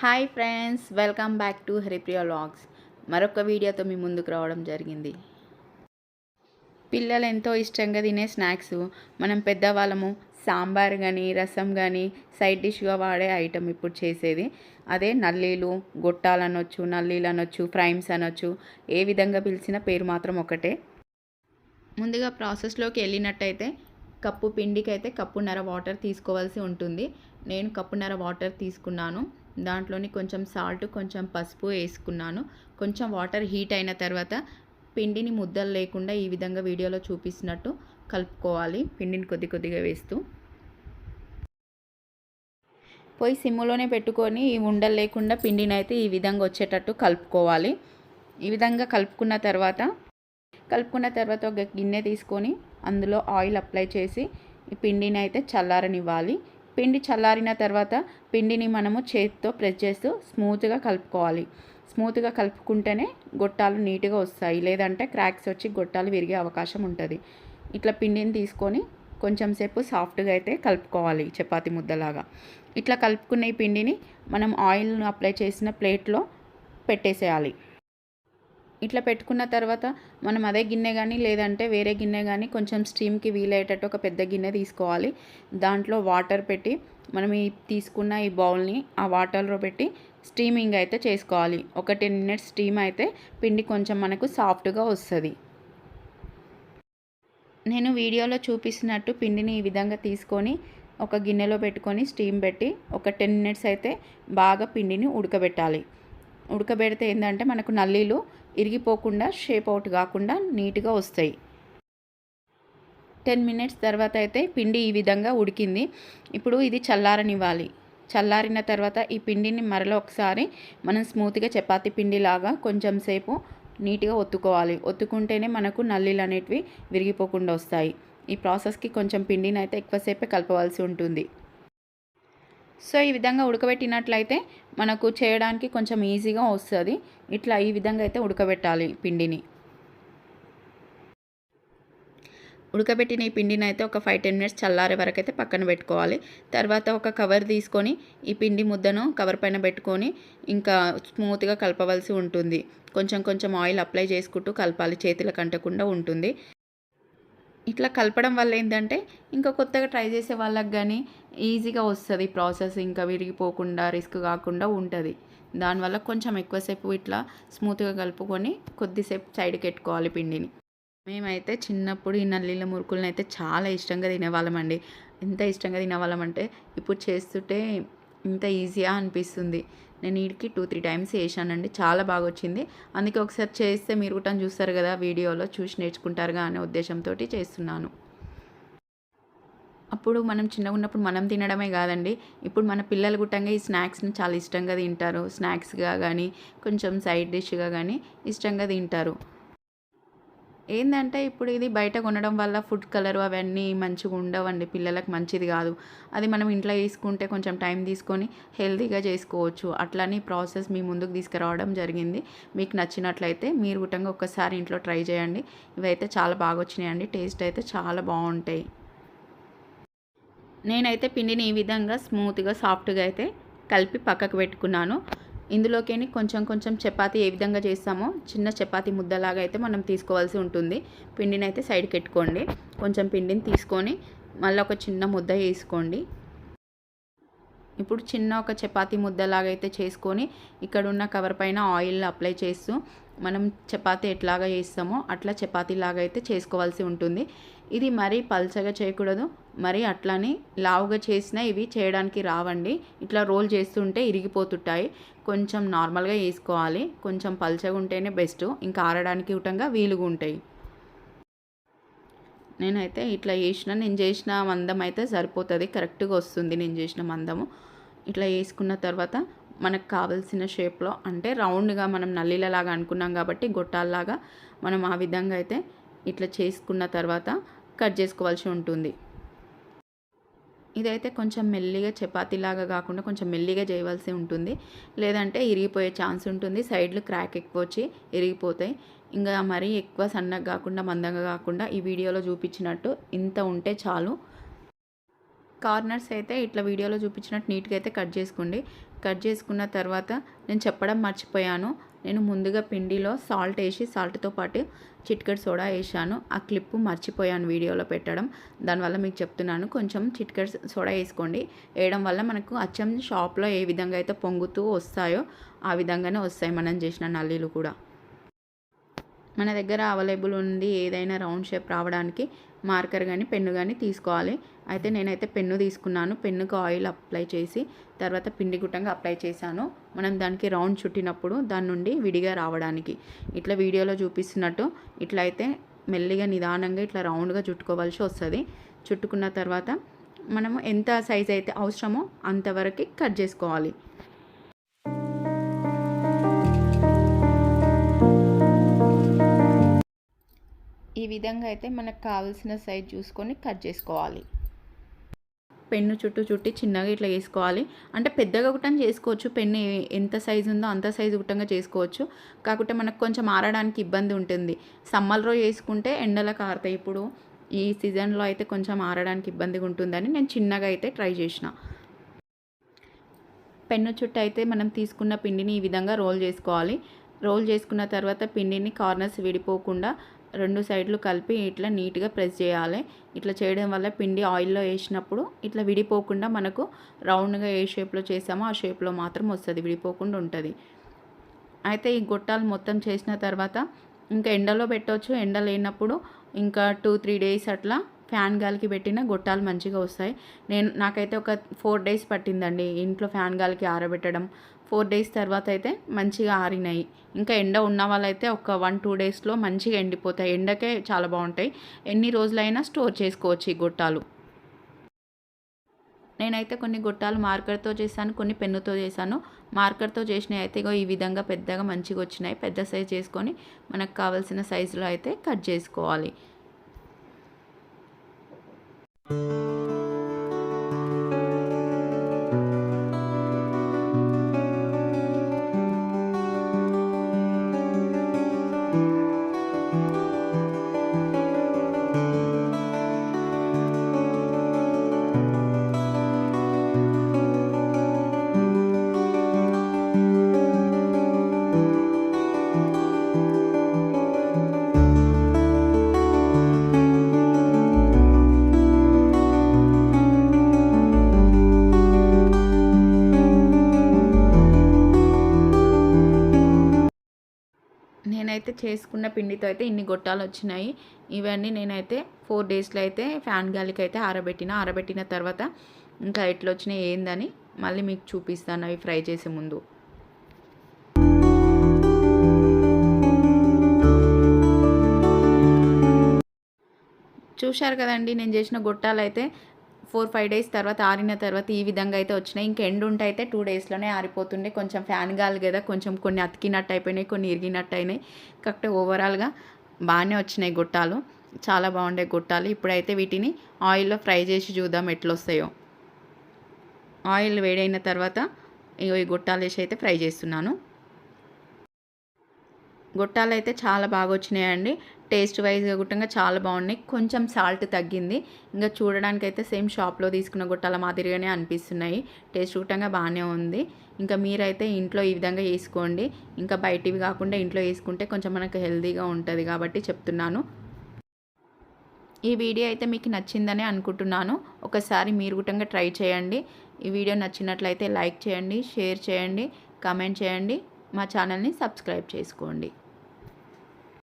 Hi friends welcome back to Haripriya vlogs మరొక వీడియోతో మీ ముందుకు రావడం జరిగింది. పిల్లలు ఎంతో ఇష్టంగా తినే స్నాక్స్. మనం పెద్దవాళ్ళము సాంబార్ కానీ రసం కానీ సైడ్ డిష్గా వాడే ఐటమ్ ఇప్పుడు చేసేది. అదే నల్లీలు గొట్టాలు అనొచ్చు నల్లీలు అనొచ్చు ఫ్రైమ్స్ అనొచ్చు ఏ విధంగా పిలిచిన పేరు మాత్రం ఒకటే. ముందుగా ప్రాసెస్లోకి వెళ్ళినట్టయితే కప్పు పిండికి అయితే కప్పున్నర వాటర్ తీసుకోవాల్సి ఉంటుంది. నేను కప్పున్నర వాటర్ తీసుకున్నాను. దాంట్లోని కొంచెం సాల్ట్ కొంచెం పసుపు వేసుకున్నాను. కొంచెం వాటర్ హీట్ అయిన తర్వాత పిండిని ముద్దలు లేకుండా ఈ విధంగా వీడియోలో చూపిస్తున్నట్టు కలుపుకోవాలి పిండిని కొద్ది కొద్దిగా వేస్తూ. పోయి సిమ్ములోనే పెట్టుకొని ఈ ఉండలు లేకుండా పిండిని అయితే ఈ విధంగా వచ్చేటట్టు కలుపుకోవాలి. ఈ విధంగా కలుపుకున్న తర్వాత కలుపుకున్న తర్వాత ఒక గిన్నె తీసుకొని అందులో ఆయిల్ అప్లై చేసి ఈ పిండిని అయితే చల్లారనివ్వాలి. పిండి చల్లారిన తర్వాత పిండిని మనము చేతితో ప్రెస్ చేస్తూ స్మూత్గా కలుపుకోవాలి. స్మూత్గా కలుపుకుంటేనే గొట్టాలు నీట్గా వస్తాయి. లేదంటే క్రాక్స్ వచ్చి గొట్టాలు విరిగే అవకాశం ఉంటుంది. ఇట్లా పిండిని తీసుకొని కొంచెం సేపు సాఫ్ట్గా అయితే కలుపుకోవాలి చపాతి ముద్దలాగా. ఇట్లా కలుపుకున్న ఈ పిండిని మనం ఆయిల్ను అప్లై చేసిన ప్లేట్లో పెట్టేసేయాలి. ఇట్లా పెట్టుకున్న తర్వాత మనం అదే గిన్నె కానీ లేదంటే వేరే గిన్నె కానీ కొంచెం స్టీమ్కి వీలయ్యేటట్టు ఒక పెద్ద గిన్నె తీసుకోవాలి. దాంట్లో వాటర్ పెట్టి మనం ఈ తీసుకున్న ఈ బౌల్ని ఆ వాటర్లో పెట్టి స్టీమింగ్ అయితే చేసుకోవాలి. ఒక టెన్ మినిట్స్ స్టీమ్ అయితే పిండి కొంచెం మనకు సాఫ్ట్గా వస్తుంది. నేను వీడియోలో చూపిస్తున్నట్టు పిండిని ఈ విధంగా తీసుకొని ఒక గిన్నెలో పెట్టుకొని స్టీమ్ పెట్టి ఒక టెన్ మినిట్స్ అయితే బాగా పిండిని ఉడకబెట్టాలి. ఉడకబెడితే ఏంటంటే మనకు నల్లీలు ఇరిగిపోకుండా షేప్ అవుట్ కాకుండా నీట్గా వస్తాయి. టెన్ మినిట్స్ తర్వాత అయితే పిండి ఈ విధంగా ఉడికింది. ఇప్పుడు ఇది చల్లారనివ్వాలి. చల్లారిన తర్వాత ఈ పిండిని మరలో ఒకసారి మనం స్మూత్గా చపాతీ పిండిలాగా కొంచెం సేపు నీట్గా ఒత్తుకోవాలి. ఒత్తుకుంటేనే మనకు నల్లీలు అనేటివి విరిగిపోకుండా వస్తాయి. ఈ ప్రాసెస్కి కొంచెం పిండిని అయితే ఎక్కువసేపే కలపవలసి ఉంటుంది. సో ఈ విధంగా ఉడకబెట్టినట్లయితే మనకు చేయడానికి కొంచెం ఈజీగా వస్తుంది. ఇట్లా ఈ విధంగా అయితే ఉడకబెట్టాలి పిండిని. ఉడకబెట్టిన ఈ పిండిని అయితే ఒక ఫైవ్ టెన్ మినిట్స్ చల్లారే వరకు అయితే పక్కన పెట్టుకోవాలి. తర్వాత ఒక కవర్ తీసుకొని ఈ పిండి ముద్దను కవర్ పైన పెట్టుకొని ఇంకా స్మూత్గా కలపవలసి ఉంటుంది. కొంచెం కొంచెం ఆయిల్ అప్లై చేసుకుంటూ కలపాలి. చేతులకు అంటకుండా ఉంటుంది. ఇట్లా కలపడం వల్ల ఏంటంటే ఇంకా కొత్తగా ట్రై చేసే వాళ్ళకి కానీ ఈజీగా వస్తుంది ప్రాసెస్ ఇంకా విరిగిపోకుండా రిస్క్ కాకుండా ఉంటుంది. దానివల్ల కొంచెం ఎక్కువసేపు ఇట్లా స్మూత్గా కలుపుకొని కొద్దిసేపు సైడ్కి పెట్టుకోవాలి పిండిని. మేమైతే చిన్నప్పుడు ఈ నల్లీల మురుకులను అయితే చాలా ఇష్టంగా తినేవాళ్ళమండి ఎంత ఇష్టంగా తినేవాళ్ళమంటే ఇప్పుడు చేస్తుంటే ఇంత ఈజీగా అనిపిస్తుంది. నేను వీడికి టూ త్రీ టైమ్స్ వేసానండి చాలా బాగా వచ్చింది. అందుకే ఒకసారి చేస్తే మీరు కూడా చూస్తారు కదా వీడియోలో చూసి నేర్చుకుంటారుగా అనే ఉద్దేశంతో చేస్తున్నాను. అప్పుడు మనం చిన్నగా ఉన్నప్పుడు మనం తినడమే కాదండి. ఇప్పుడు మన పిల్లలు గుట్టంగా ఈ స్నాక్స్ని చాలా ఇష్టంగా తింటారు. స్నాక్స్గా కానీ కొంచెం సైడ్ డిష్గా కానీ ఇష్టంగా తింటారు. ఏంటంటే ఇప్పుడు ఇది బయట కొనడం వల్ల ఫుడ్ కలర్ అవన్నీ మంచిగా ఉండవండి పిల్లలకు మంచిది కాదు. అది మనం ఇంట్లో తీసుకుంటే కొంచెం టైం తీసుకొని హెల్తీగా చేసుకోవచ్చు. అట్లానే ప్రాసెస్ మీ ముందుకు తీసుకురావడం జరిగింది. మీకు నచ్చినట్లయితే మీరు గుట్టంగా ఒక్కసారి ఇంట్లో ట్రై చేయండి. ఇవైతే చాలా బాగా వచ్చినాయండి టేస్ట్ అయితే చాలా బాగుంటాయి. నేనైతే పిండిని ఈ విధంగా స్మూత్గా సాఫ్ట్గా అయితే కలిపి పక్కకు పెట్టుకున్నాను. ఇందులోకి కొంచెం కొంచెం చపాతి ఏ విధంగా చేస్తామో చిన్న చపాతీ ముద్దలాగా అయితే మనం తీసుకోవాల్సి ఉంటుంది. పిండిని అయితే సైడ్కి పెట్టుకోండి కొంచెం పిండిని తీసుకొని మళ్ళీ ఒక చిన్న ముద్ద వేసుకోండి. ఇప్పుడు చిన్న ఒక చపాతి ముద్దలాగా అయితే చేసుకొని ఇక్కడ ఉన్న కవర్ పైన ఆయిల్ అప్లై చేస్తూ మనం చపాతీ ఎట్లాగా చేస్తామో అట్లా చపాతీలాగా అయితే చేసుకోవాల్సి ఉంటుంది. ఇది మరీ పల్చగా చేయకూడదు. మరి అట్లానే లావుగా చేసినా ఇవి చేయడానికి రావండి. ఇట్లా రోల్ చేస్తుంటే ఇరిగిపోతుంటాయి. కొంచెం నార్మల్గా వేసుకోవాలి. కొంచెం పల్చగా ఉంటేనే బెస్ట్. ఇంకా ఆరడానికి ఇవ్వటంగా వీలుగా ఉంటాయి. నేనైతే ఇట్లా చేసిన నేను చేసిన మందం అయితే సరిపోతుంది. కరెక్ట్గా వస్తుంది నేను చేసిన మందము. ఇట్లా వేసుకున్న తర్వాత మనకు కావలసిన షేప్లో అంటే రౌండ్గా మనం నల్లీలలాగా అనుకున్నాం కాబట్టి గొట్టాల్లాగా మనం ఆ విధంగా అయితే ఇట్లా చేసుకున్న తర్వాత కట్ చేసుకోవాల్సి ఉంటుంది. ఇదైతే కొంచెం మెల్లిగా చపాతీలాగా కాకుండా కొంచెం మెల్లిగా చేయవలసి ఉంటుంది. లేదంటే ఇరిగిపోయే ఛాన్స్ ఉంటుంది. సైడ్లు క్రాక్ ఎక్కువ వచ్చి ఇరిగిపోతాయి. ఇంకా మరీ ఎక్కువ సన్నగా కాకుండా మందంగా కాకుండా ఈ వీడియోలో చూపించినట్టు ఇంత ఉంటే చాలు. కార్నర్స్ అయితే ఇట్లా వీడియోలో చూపించినట్టు నీట్గా అయితే కట్ చేసుకోండి. కట్ చేసుకున్న తర్వాత నేను చెప్పడం మర్చిపోయాను. నేను ముందుగా పిండిలో సాల్ట్ వేసి సాల్ట్తో పాటు చిట్కడ్ సోడా వేసాను. ఆ క్లిప్పు మర్చిపోయాను వీడియోలో పెట్టడం. దానివల్ల మీకు చెప్తున్నాను కొంచెం చిట్కడ్ సోడా వేసుకోండి. వేయడం వల్ల మనకు అచ్చం షాప్లో ఏ విధంగా అయితే పొంగుతూ వస్తాయో ఆ విధంగానే వస్తాయి మనం చేసిన నల్లీలు కూడా. మన దగ్గర అవైలబుల్ ఉంది ఏదైనా రౌండ్ షేప్ రావడానికి మార్కర్ కానీ పెన్ను కానీ తీసుకోవాలి. అయితే నేనైతే పెన్ను తీసుకున్నాను. పెన్నుకు ఆయిల్ అప్లై చేసి తర్వాత పిండి గుట్టంగా అప్లై చేశాను. మనం దానికి రౌండ్ చుట్టినప్పుడు దాని నుండి విడిగా రావడానికి. ఇట్లా వీడియోలో చూపిస్తున్నట్టు ఇట్లా అయితే మెల్లిగా నిదానంగా ఇట్లా రౌండ్గా చుట్టుకోవాల్సి వస్తుంది. చుట్టుకున్న తర్వాత మనము ఎంత సైజ్ అయితే అవసరమో అంతవరకు కట్ చేసుకోవాలి. ఈ విధంగా అయితే మనకు కావాల్సిన సైజ్ చూసుకొని కట్ చేసుకోవాలి. పెన్ను చుట్టూ చుట్టి చిన్నగా ఇట్లా వేసుకోవాలి అంటే పెద్దగా గుట్టం చేసుకోవచ్చు. పెన్ను ఎంత సైజు ఉందో అంత సైజు గుట్టంగా చేసుకోవచ్చు. కాకుంటే మనకు కొంచెం ఆరడానికి ఇబ్బంది ఉంటుంది. సమ్మర్లో వేసుకుంటే ఎండలకు ఆరుతాయి ఇప్పుడు ఈ సీజన్లో అయితే కొంచెం ఆరడానికి ఇబ్బందిగా ఉంటుందని నేను చిన్నగా అయితే ట్రై చేసిన. పెన్ను చుట్టూ అయితే మనం తీసుకున్న పిండిని ఈ విధంగా రోల్ చేసుకోవాలి. రోల్ చేసుకున్న తర్వాత పిండిని కార్నర్స్ విడిపోకుండా రెండు సైడ్లు కలిపి ఇట్లా నీట్గా ప్రెస్ చేయాలి. ఇట్లా చేయడం వల్ల పిండి ఆయిల్లో వేసినప్పుడు ఇట్లా విడిపోకుండా మనకు రౌండ్గా ఏ షేప్లో చేసామో ఆ షేప్లో మాత్రం వస్తుంది విడిపోకుండా ఉంటుంది. అయితే ఈ గొట్టాలు మొత్తం చేసిన తర్వాత ఇంకా ఎండలో పెట్టవచ్చు ఎండ లేనప్పుడు ఇంకా టూ త్రీ డేస్ అట్లా ఫ్యాన్ గాలికి పెట్టిన గొట్టాలు మంచిగా వస్తాయి. నేను నాకైతే ఒక ఫోర్ డేస్ పట్టిందండి ఇంట్లో ఫ్యాన్ గాలికి ఆరబెట్టడం. ఫోర్ డేస్ తర్వాత అయితే మంచిగా ఆరినాయి. ఇంకా ఎండ ఉన్న వాళ్ళైతే ఒక వన్ టూ డేస్లో మంచిగా ఎండిపోతాయి. ఎండకే చాలా బాగుంటాయి. ఎన్ని రోజులైనా స్టోర్ చేసుకోవచ్చు ఈ గొట్టాలు. నేనైతే కొన్ని గొట్టాలు మార్కర్తో చేశాను కొన్ని పెన్నుతో చేశాను. మార్కర్తో చేసినవి అయితే ఈ విధంగా పెద్దగా మంచిగా వచ్చినాయి. పెద్ద సైజ్ చేసుకొని మనకు కావాల్సిన సైజులో అయితే కట్ చేసుకోవాలి. నేనైతే చేసుకున్న పిండితో అయితే ఇన్ని గొట్టాలు వచ్చినాయి ఇవన్నీ నేనైతే ఫోర్ డేస్లో అయితే ఫ్యాన్ గాలికి అయితే ఆరబెట్టిన. ఆరబెట్టిన తర్వాత ఇంకా ఎట్లా వచ్చినాయి ఏందని మళ్ళీ మీకు చూపిస్తాను అవి ఫ్రై చేసే ముందు. చూశారు కదండి నేను చేసిన గొట్టాలు అయితే ఫోర్ ఫైవ్ డేస్ తర్వాత ఆరిన తర్వాత ఈ విధంగా అయితే వచ్చినాయి. ఇంకా ఎండ్ ఉంటే అయితే టూ డేస్లోనే ఆరిపోతుండే. కొంచెం ఫ్యాన్ గాలి కదా కొంచెం కొన్ని అతికినట్టు అయిపోయినాయి కొన్ని ఇరిగినట్టు అయినాయి. కాకపోతే ఓవరాల్గా బాగానే వచ్చినాయి గుట్టాలు. చాలా బాగుండే గుట్టాలు. ఇప్పుడైతే వీటిని ఆయిల్లో ఫ్రై చేసి చూద్దాం ఎట్లా వస్తాయో ఆయిల్ వేడైన తర్వాత ఈ గుట్టాలు వేసి అయితే ఫ్రై చేస్తున్నాను. గొట్టాలు అయితే చాలా బాగా వచ్చినాయండి. టేస్ట్ వైజ్గా గుట్టంగా చాలా బాగున్నాయి. కొంచెం సాల్ట్ తగ్గింది. ఇంకా చూడడానికి అయితే సేమ్ షాప్లో తీసుకున్న గుట్టాల మాదిరిగానే అనిపిస్తున్నాయి. టేస్ట్ గుట్టంగా బాగానే ఉంది. ఇంకా మీరైతే ఇంట్లో ఈ విధంగా వేసుకోండి. ఇంకా బయటివి కాకుండా ఇంట్లో వేసుకుంటే కొంచెం మనకు హెల్తీగా ఉంటుంది కాబట్టి చెప్తున్నాను. ఈ వీడియో అయితే మీకు నచ్చిందనే అనుకుంటున్నాను. ఒకసారి మీరు గుట్టంగా ట్రై చేయండి. ఈ వీడియో నచ్చినట్లయితే లైక్ చేయండి షేర్ చేయండి కామెంట్ చేయండి. మా ఛానల్ని సబ్స్క్రైబ్ చేసుకోండి.